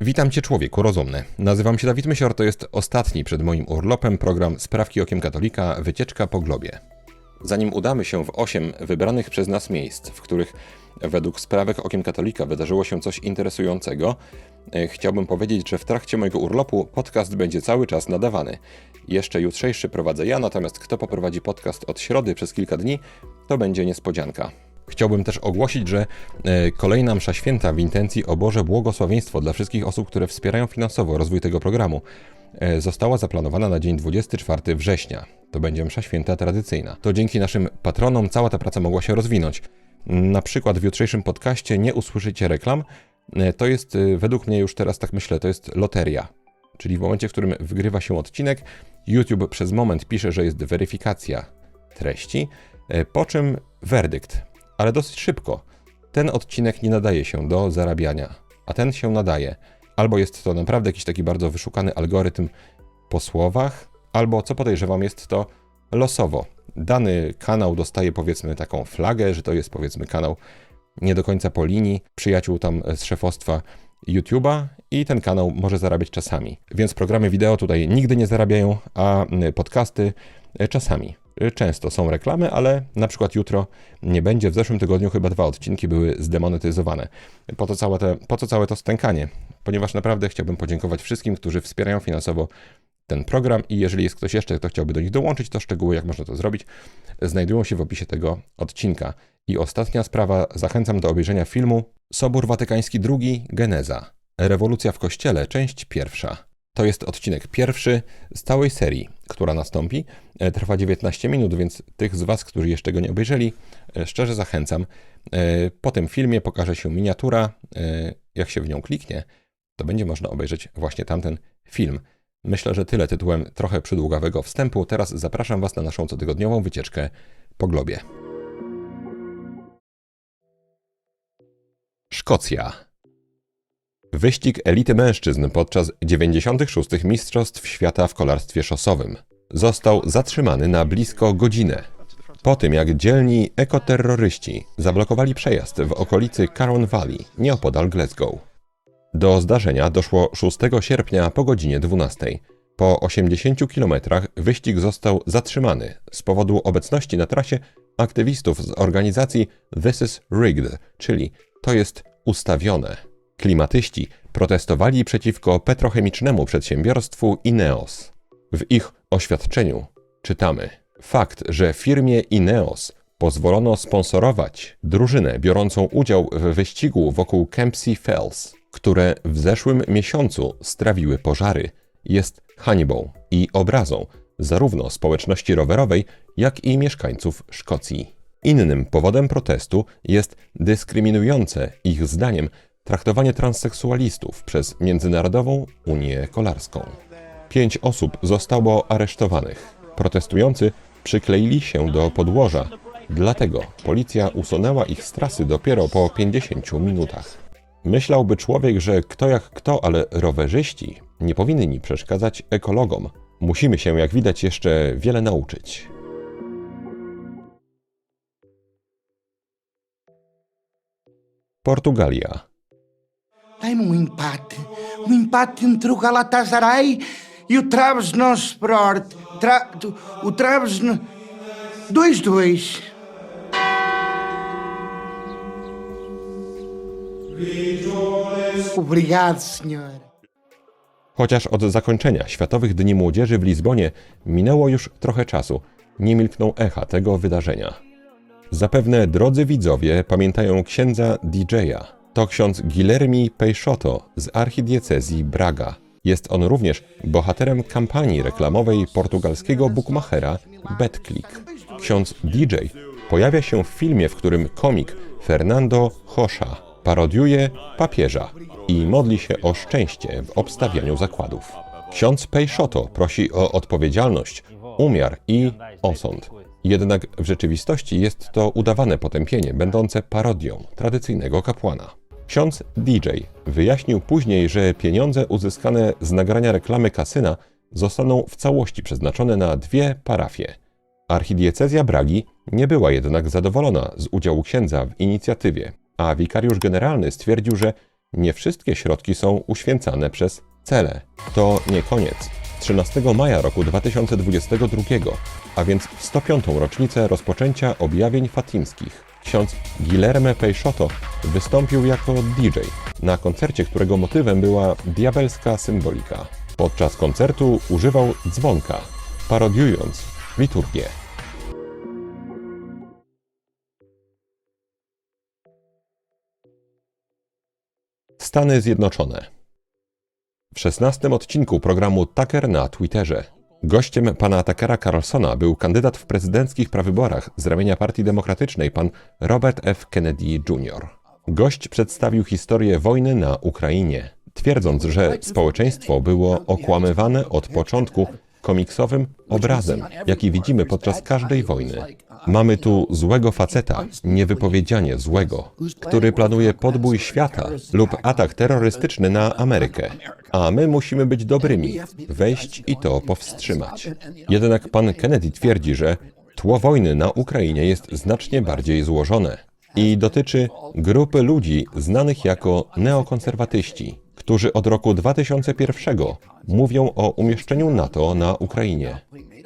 Witam Cię człowieku rozumny. Nazywam się Dawid Mysior, to jest ostatni przed moim urlopem program Sprawki Okiem Katolika Wycieczka po globie. Zanim udamy się w osiem wybranych przez nas miejsc, w których według Sprawek Okiem Katolika wydarzyło się coś interesującego, e, chciałbym powiedzieć, że w trakcie mojego urlopu podcast będzie cały czas nadawany. Jeszcze jutrzejszy prowadzę ja, natomiast kto poprowadzi podcast od środy przez kilka dni, to będzie niespodzianka. Chciałbym też ogłosić, że e, kolejna msza święta w intencji o Boże błogosławieństwo dla wszystkich osób, które wspierają finansowo rozwój tego programu, e, została zaplanowana na dzień 24 września. To będzie msza święta tradycyjna. To dzięki naszym patronom cała ta praca mogła się rozwinąć. Na przykład w jutrzejszym podcaście nie usłyszycie reklam. E, To jest według mnie już teraz tak myślę, to jest loteria. Czyli w momencie, w którym wygrywa się odcinek, YouTube przez moment pisze, że jest weryfikacja treści, po czym werdykt. Ale dosyć szybko. Ten odcinek nie nadaje się do zarabiania, a ten się nadaje. Albo jest to naprawdę jakiś taki bardzo wyszukany algorytm po słowach, albo co podejrzewam, jest to losowo. Dany kanał dostaje powiedzmy taką flagę, że to jest powiedzmy kanał nie do końca po linii przyjaciół tam z szefostwa YouTube'a i ten kanał może zarabiać czasami. Więc programy wideo tutaj nigdy nie zarabiają, a podcasty czasami. Y, Często są reklamy, ale na przykład jutro nie będzie. W zeszłym tygodniu chyba dwa odcinki były zdemonetyzowane. Po to całe, te, po co całe to stękanie? Ponieważ naprawdę chciałbym podziękować wszystkim, którzy wspierają finansowo ten program i jeżeli jest ktoś jeszcze, kto chciałby do nich dołączyć, to szczegóły, jak można to zrobić, znajdują się w opisie tego odcinka. I ostatnia sprawa, zachęcam do obejrzenia filmu Sobór Watykański II Geneza. Rewolucja w Kościele, część pierwsza. To jest odcinek pierwszy z całej serii, która nastąpi. E, Trwa 19 minut, więc tych z Was, którzy jeszcze go nie obejrzeli, e, szczerze zachęcam. E, Po tym filmie pokaże się miniatura. Jak się w nią kliknie, to będzie można obejrzeć właśnie tamten film. Myślę, że tyle tytułem trochę przydługawego wstępu. Teraz zapraszam Was na naszą cotygodniową wycieczkę po globie. Szkocja. Wyścig elity mężczyzn podczas 96. Mistrzostw Świata w kolarstwie szosowym został zatrzymany na blisko godzinę. Po tym jak dzielni ekoterroryści zablokowali przejazd w okolicy Caron Valley, nieopodal Glasgow. Do zdarzenia doszło 6 sierpnia po godzinie 12. Po 80 kilometrach wyścig został zatrzymany z powodu obecności na trasie aktywistów z organizacji This is Rigged, czyli to jest ustawione. Klimatyści protestowali przeciwko petrochemicznemu przedsiębiorstwu Ineos. W ich oświadczeniu czytamy: Fakt, że firmie Ineos pozwolono sponsorować drużynę biorącą udział w wyścigu wokół Kempsey Fells, które w zeszłym miesiącu strawiły pożary, jest hańbą i obrazą zarówno społeczności rowerowej, jak i mieszkańców Szkocji. Innym powodem protestu jest dyskryminujące, ich zdaniem, traktowanie transseksualistów przez Międzynarodową Unię Kolarską. Pięć osób zostało aresztowanych. Protestujący przykleili się do podłoża, dlatego policja usunęła ich z trasy dopiero po 50 minutach. Myślałby człowiek, że kto jak kto, ale rowerzyści nie powinni przeszkadzać ekologom. Musimy się, jak widać, jeszcze wiele nauczyć. Portugalia. Tem um empate. Um empate entre o Galatasaray e o Trabzonspor. Tra... O Trabzon... 2-2. Obrigado, senhor. Chociaż od zakończenia Światowych Dni Młodzieży w Lizbonie minęło już trochę czasu, nie milkną echa tego wydarzenia. Zapewne drodzy widzowie pamiętają księdza DJ-a. To ksiądz Guilherme Peixoto z archidiecezji Braga. Jest on również bohaterem kampanii reklamowej portugalskiego bookmachera BetClick. Ksiądz DJ pojawia się w filmie, w którym komik Fernando Rocha parodiuje papieża i modli się o szczęście w obstawianiu zakładów. Ksiądz Peixoto prosi o odpowiedzialność, umiar i osąd. Jednak w rzeczywistości jest to udawane potępienie, będące parodią tradycyjnego kapłana. Ksiądz DJ wyjaśnił później, że pieniądze uzyskane z nagrania reklamy kasyna zostaną w całości przeznaczone na dwie parafie. Archidiecezja Bragi nie była jednak zadowolona z udziału księdza w inicjatywie, a wikariusz generalny stwierdził, że Nie wszystkie środki są uświęcane przez cele. To nie koniec. 13 maja roku 2022, a więc w 105. rocznicę rozpoczęcia objawień fatimskich, ksiądz Guilherme Peixoto wystąpił jako DJ na koncercie, którego motywem była diabelska symbolika. Podczas koncertu używał dzwonka, parodiując liturgię. Stany Zjednoczone. W szesnastym odcinku programu Tucker na Twitterze gościem pana Tuckera Carlsona był kandydat w prezydenckich prawyborach z ramienia Partii Demokratycznej pan Robert F. Kennedy Jr. Gość przedstawił historię wojny na Ukrainie, twierdząc, że społeczeństwo było okłamywane od początku komiksowym obrazem, jaki widzimy podczas każdej wojny. Mamy tu złego faceta, niewypowiedzianie złego, który planuje podbój świata lub atak terrorystyczny na Amerykę. A my musimy być dobrymi, wejść i to powstrzymać. Jednak pan Kennedy twierdzi, że tło wojny na Ukrainie jest znacznie bardziej złożone i dotyczy grupy ludzi znanych jako neokonserwatyści, którzy od roku 2001 mówią o umieszczeniu NATO na Ukrainie.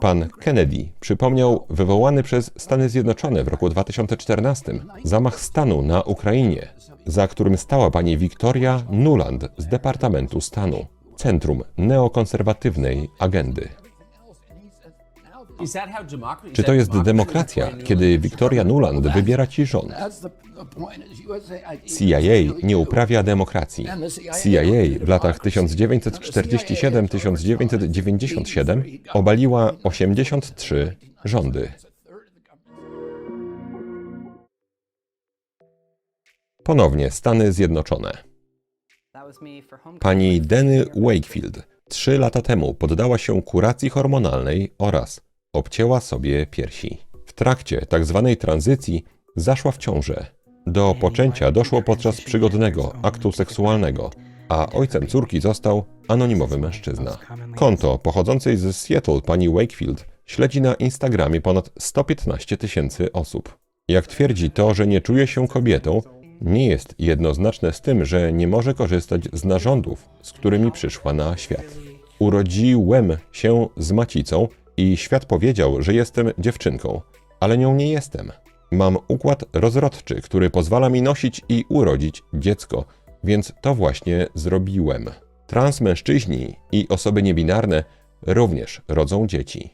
Pan Kennedy przypomniał wywołany przez Stany Zjednoczone w roku 2014 zamach stanu na Ukrainie, za którym stała pani Victoria Nuland z Departamentu Stanu, centrum neokonserwatywnej agendy. Czy to jest demokracja, kiedy Victoria Nuland wybiera ci rząd? CIA nie uprawia demokracji. CIA w latach 1947-1997 obaliła 83 rządy. Ponownie Stany Zjednoczone. Pani Denny Wakefield trzy lata temu poddała się kuracji hormonalnej oraz obcięła sobie piersi. W trakcie tzw. tranzycji zaszła w ciążę. Do poczęcia doszło podczas przygodnego aktu seksualnego, a ojcem córki został anonimowy mężczyzna. Konto pochodzącej ze Seattle pani Wakefield śledzi na Instagramie ponad 115 tysięcy osób. Jak twierdzi, to, że nie czuje się kobietą, nie jest jednoznaczne z tym, że nie może korzystać z narządów, z którymi przyszła na świat. Urodziłem się z macicą i świat powiedział, że jestem dziewczynką, ale nią nie jestem. Mam układ rozrodczy, który pozwala mi nosić i urodzić dziecko, więc to właśnie zrobiłem. Transmężczyźni i osoby niebinarne również rodzą dzieci.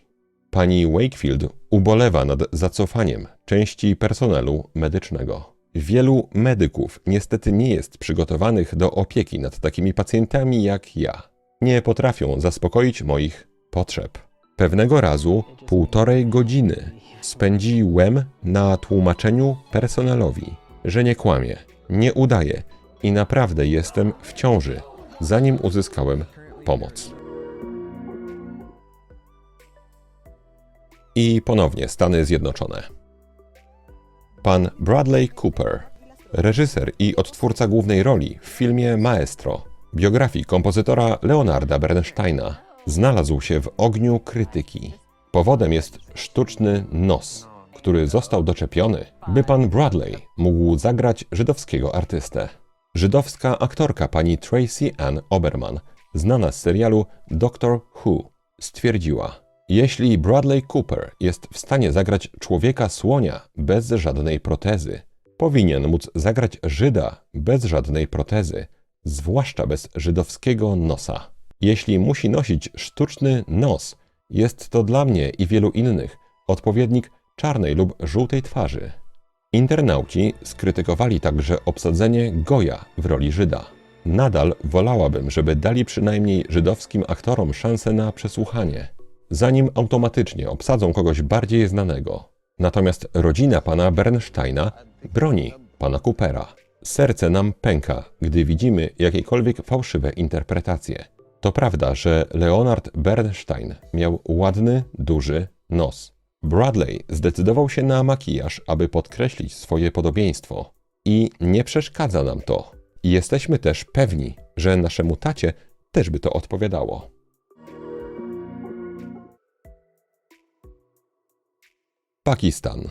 Pani Wakefield ubolewa nad zacofaniem części personelu medycznego. Wielu medyków niestety nie jest przygotowanych do opieki nad takimi pacjentami jak ja. Nie potrafią zaspokoić moich potrzeb. Pewnego razu półtorej godziny spędziłem na tłumaczeniu personelowi, że nie kłamie, nie udaje i naprawdę jestem w ciąży, zanim uzyskałem pomoc. I ponownie Stany Zjednoczone. Pan Bradley Cooper, reżyser i odtwórca głównej roli w filmie Maestro, biografii kompozytora Leonarda Bernsteina, znalazł się w ogniu krytyki. Powodem jest sztuczny nos, który został doczepiony, by pan Bradley mógł zagrać żydowskiego artystę. Żydowska aktorka pani Tracy Ann Oberman, znana z serialu Doctor Who, stwierdziła: Jeśli Bradley Cooper jest w stanie zagrać człowieka słonia bez żadnej protezy, powinien móc zagrać Żyda bez żadnej protezy, zwłaszcza bez żydowskiego nosa. Jeśli musi nosić sztuczny nos, jest to dla mnie i wielu innych odpowiednik czarnej lub żółtej twarzy. Internauci skrytykowali także obsadzenie Goja w roli Żyda. Nadal wolałabym, żeby dali przynajmniej żydowskim aktorom szansę na przesłuchanie, zanim automatycznie obsadzą kogoś bardziej znanego. Natomiast rodzina pana Bernsteina broni pana Coopera. Serce nam pęka, gdy widzimy jakiekolwiek fałszywe interpretacje. To prawda, że Leonard Bernstein miał ładny, duży nos. Bradley zdecydował się na makijaż, aby podkreślić swoje podobieństwo. I nie przeszkadza nam to. Jesteśmy też pewni, że naszemu tacie też by to odpowiadało. Pakistan.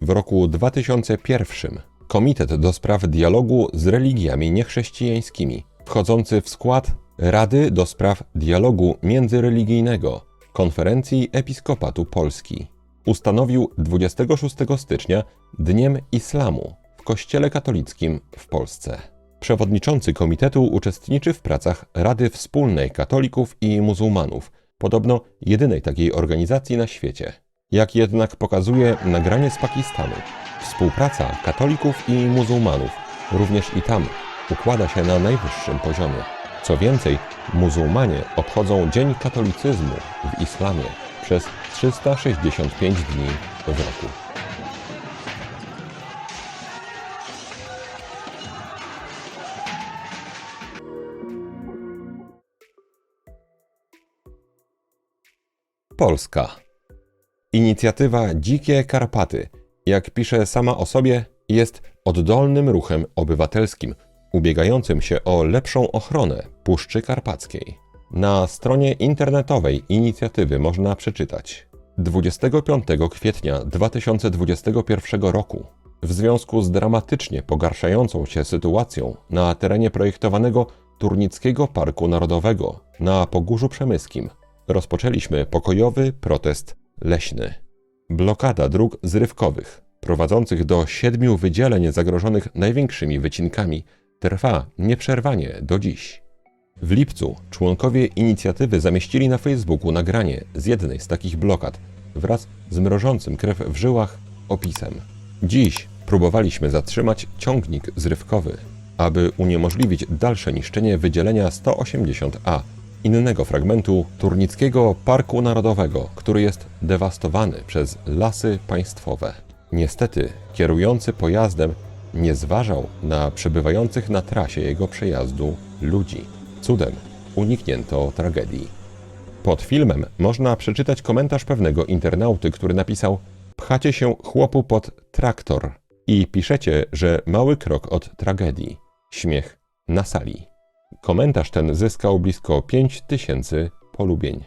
W roku 2001 Komitet do spraw dialogu z religiami niechrześcijańskimi, wchodzący w skład Rady do spraw dialogu międzyreligijnego Konferencji Episkopatu Polski. Ustanowił 26 stycznia Dniem Islamu w Kościele Katolickim w Polsce. Przewodniczący komitetu uczestniczy w pracach Rady Wspólnej Katolików i Muzułmanów, podobno jedynej takiej organizacji na świecie. Jak jednak pokazuje nagranie z Pakistanu, współpraca katolików i muzułmanów również i tam układa się na najwyższym poziomie. Co więcej, muzułmanie obchodzą Dzień Katolicyzmu w islamie przez 365 dni w roku. Polska. Inicjatywa Dzikie Karpaty, jak pisze sama o sobie, jest oddolnym ruchem obywatelskim, ubiegającym się o lepszą ochronę Puszczy Karpackiej. Na stronie internetowej inicjatywy można przeczytać 25 kwietnia 2021 roku w związku z dramatycznie pogarszającą się sytuacją na terenie projektowanego Turnickiego Parku Narodowego na Pogórzu Przemyskim rozpoczęliśmy pokojowy protest leśny. Blokada dróg zrywkowych prowadzących do siedmiu wydzieleń zagrożonych największymi wycinkami trwa nieprzerwanie do dziś. W lipcu członkowie inicjatywy zamieścili na Facebooku nagranie z jednej z takich blokad wraz z mrożącym krew w żyłach opisem. Dziś próbowaliśmy zatrzymać ciągnik zrywkowy, aby uniemożliwić dalsze niszczenie wydzielenia 180A, innego fragmentu Turnickiego Parku Narodowego, który jest dewastowany przez lasy państwowe. Niestety, kierujący pojazdem nie zważał na przebywających na trasie jego przejazdu ludzi. Cudem uniknięto tragedii. Pod filmem można przeczytać komentarz pewnego internauty, który napisał: Pchacie się chłopu pod traktor i piszecie, że mały krok od tragedii. Śmiech na sali. Komentarz ten zyskał blisko 5000 polubień.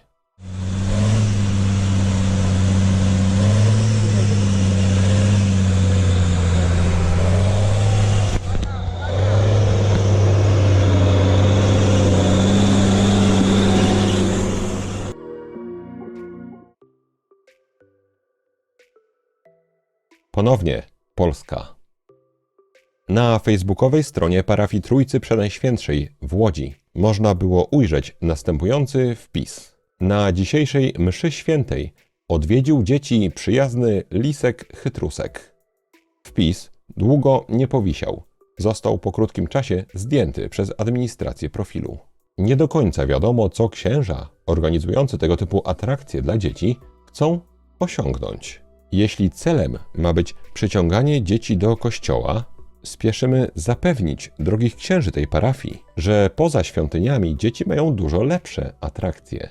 Ponownie Polska. Na facebookowej stronie parafii Trójcy Przenajświętszej w Łodzi można było ujrzeć następujący wpis. Na dzisiejszej mszy świętej odwiedził dzieci przyjazny Lisek Chytrusek. Wpis długo nie powisiał. Został po krótkim czasie zdjęty przez administrację profilu. Nie do końca wiadomo, co księża organizujący tego typu atrakcje dla dzieci chcą osiągnąć. Jeśli celem ma być przyciąganie dzieci do kościoła, spieszymy zapewnić drogich księży tej parafii, że poza świątyniami dzieci mają dużo lepsze atrakcje.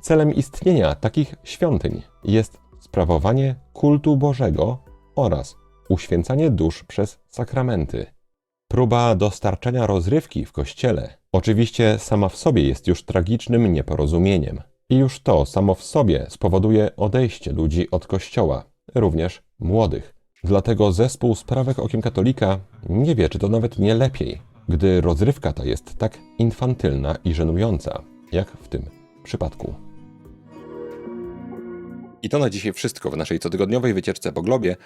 Celem istnienia takich świątyń jest sprawowanie kultu Bożego oraz uświęcanie dusz przez sakramenty. Próba dostarczania rozrywki w kościele oczywiście sama w sobie jest już tragicznym nieporozumieniem. I już to samo w sobie spowoduje odejście ludzi od kościoła, również młodych. Dlatego zespół Sprawek Okiem Katolika nie wie, czy to nawet nie lepiej, gdy rozrywka ta jest tak infantylna i żenująca, jak w tym przypadku. I to na dzisiaj wszystko w naszej cotygodniowej wycieczce po globie.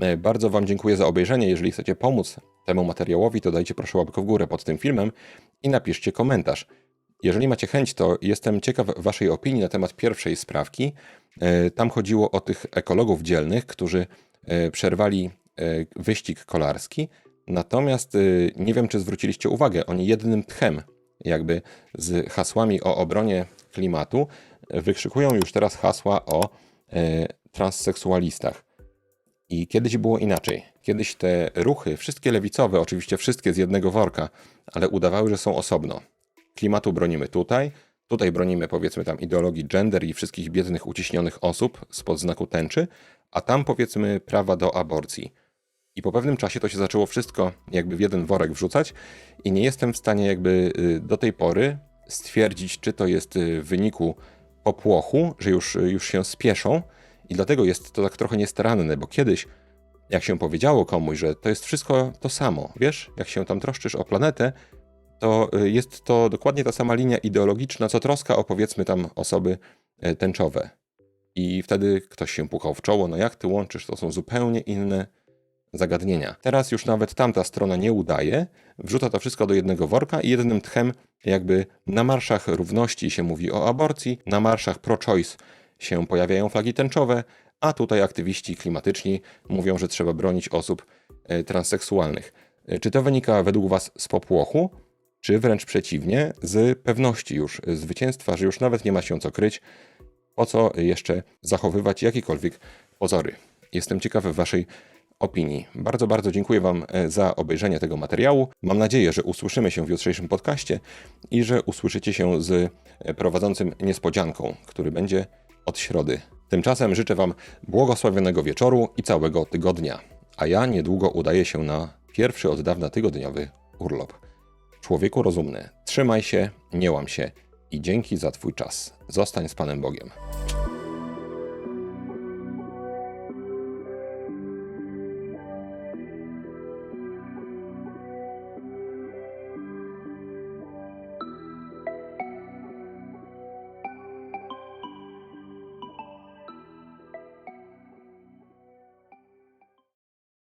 E, Bardzo Wam dziękuję za obejrzenie. Jeżeli chcecie pomóc temu materiałowi, to dajcie proszę łapkę w górę pod tym filmem i napiszcie komentarz. Jeżeli macie chęć, to jestem ciekaw Waszej opinii na temat pierwszej sprawki. E, Tam chodziło o tych ekologów dzielnych, którzy e, przerwali e, wyścig kolarski. Natomiast nie wiem, czy zwróciliście uwagę, oni jednym tchem, jakby z hasłami o obronie klimatu, wykrzykują już teraz hasła o transseksualistach. I kiedyś było inaczej. Kiedyś te ruchy, wszystkie lewicowe, oczywiście wszystkie z jednego worka, ale udawały, że są osobno. Klimatu bronimy tutaj, tutaj bronimy powiedzmy tam ideologii gender i wszystkich biednych, uciśnionych osób spod znaku tęczy, a tam powiedzmy prawa do aborcji. I po pewnym czasie to się zaczęło wszystko jakby w jeden worek wrzucać i nie jestem w stanie jakby y, do tej pory stwierdzić, czy to jest y, w wyniku popłochu, że już, już się spieszą i dlatego jest to tak trochę niestaranne, bo kiedyś jak się powiedziało komuś, że to jest wszystko to samo, wiesz, jak się tam troszczysz o planetę, to y, jest to dokładnie ta sama linia ideologiczna, co troska o powiedzmy tam osoby y, tęczowe. I wtedy ktoś się pukał w czoło, no jak ty łączysz, to są zupełnie inne zagadnienia. Teraz już nawet tamta strona nie udaje, wrzuca to wszystko do jednego worka i jednym tchem jakby na marszach równości się mówi o aborcji, na marszach pro-choice się pojawiają flagi tęczowe, a tutaj aktywiści klimatyczni mówią, że trzeba bronić osób e, transseksualnych. E, Czy to wynika według Was z popłochu, czy wręcz przeciwnie, z pewności już zwycięstwa, że już nawet nie ma się co kryć, po co jeszcze zachowywać jakiekolwiek pozory? Jestem ciekaw Waszej opinii. Bardzo, bardzo dziękuję Wam e, za obejrzenie tego materiału. Mam nadzieję, że usłyszymy się w jutrzejszym podcaście i że usłyszycie się z e, prowadzącym niespodzianką, który będzie od środy. Tymczasem życzę Wam błogosławionego wieczoru i całego tygodnia. A ja niedługo udaję się na pierwszy od dawna tygodniowy urlop. Człowieku rozumny, trzymaj się, nie łam się i dzięki za Twój czas. Zostań z Panem Bogiem.